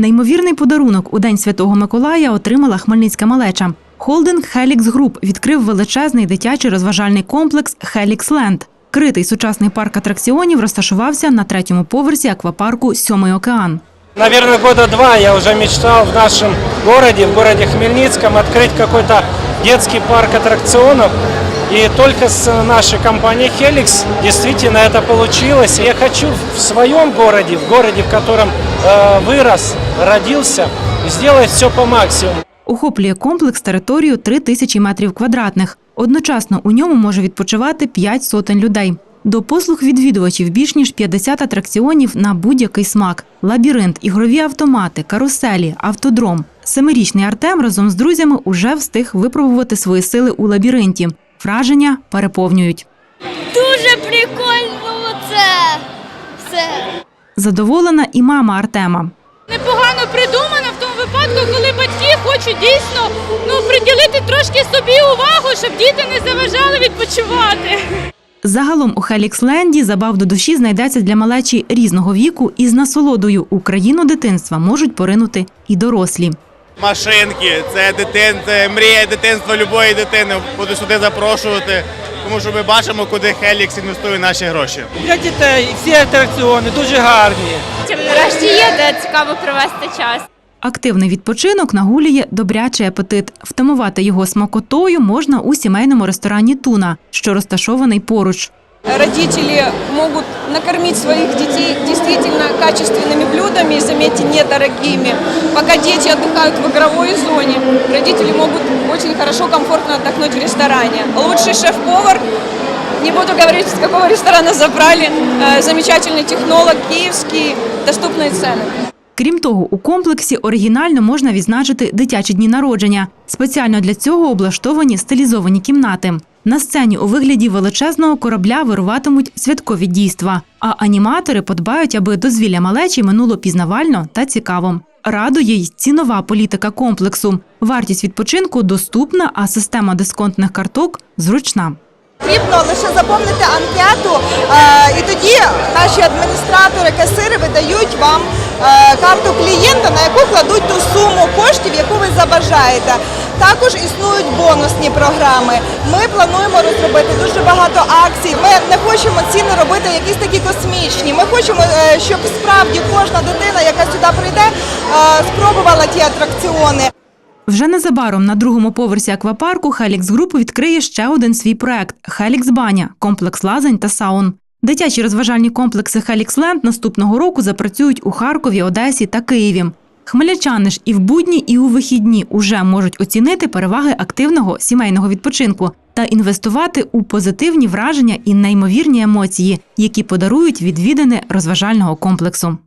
Неймовірний подарунок у День Святого Миколая отримала хмельницька малеча. Холдинг Helix Group відкрив величезний дитячий розважальний комплекс Helix Land. Критий сучасний парк атракціонів розташувався на третьому поверсі аквапарку Сьомий океан. Наверное, года два я уже мечтал в нашем городе, в городе Хмельницком, открыть какой-то детский парк аттракционов. И только с нашей компанией Helix действительно это получилось. Я хочу в своем городе, в городе, в котором э, вырос, родился, сделать все по максимуму. Охоплює комплекс територію 3 тисячі метрів квадратних. Одночасно у ньому може відпочивати 5 сотень людей. До послуг відвідувачів більш ніж 50 атракціонів на будь-який смак: лабіринт, ігрові автомати, каруселі, автодром. Семирічний Артем разом з друзями уже встиг випробувати свої сили у лабіринті. Враження переповнюють. Дуже прикольно це все. Задоволена і мама Артема. непогано придумано в тому випадку, коли батьки хочуть дійсно ну, приділити трошки собі увагу, щоб діти не заважали відпочивати. Загалом у Хеліксленді забав до душі знайдеться для малечі різного віку і з насолодою у країну дитинства можуть поринути і дорослі. Машинки, це дитин, це мрія дитинства любої дитини. Буду сюди запрошувати, тому що ми бачимо, куди Хелікс інвестує наші гроші. Для дітей всі атракціони дуже гарні. Нарешті є де цікаво провести час. Активний відпочинок нагулює добрячий апетит. Втамувати його смакотою можна у сімейному ресторані Туна, що розташований поруч. Родители могут накормить своих детей действительно качественными блюдами, заметьте, недорогими. Пока дети отдыхают в игровой зоне, родители могут очень хорошо, комфортно отдохнуть в ресторане. Лучший шеф-повар, не буду говорить, с какого ресторана забрали, э, замечательный технолог, киевский, доступные цены. Крім того, у комплексі оригінально можна відзначити дитячі дні народження. Спеціально для цього облаштовані стилізовані кімнати. На сцені у вигляді величезного корабля вируватимуть святкові дійства, а аніматори подбають, аби дозвілля малечі минуло пізнавально та цікаво. Радує й цінова політика комплексу. Вартість відпочинку доступна, а система дисконтних карток зручна. Потрібно лише заповнити анкету, е, наші адміністратори, касири видають вам е, карту клієнта, на яку кладуть ту суму коштів, яку ви забажаєте. Також існують бонусні програми. Ми плануємо розробити дуже багато акцій. Ми не хочемо ціни робити якісь такі космічні. Ми хочемо, е, щоб справді кожна дитина, яка сюди прийде, е, спробувала ті атракціони. Вже незабаром на другому поверсі аквапарку Helix Group відкриє ще один свій проект Helix Баня комплекс лазень та саун. Дитячі розважальні комплекси Хеліксленд наступного року запрацюють у Харкові, Одесі та Києві. Хмельничани ж і в будні, і у вихідні уже можуть оцінити переваги активного сімейного відпочинку та інвестувати у позитивні враження і неймовірні емоції, які подарують відвідини розважального комплексу.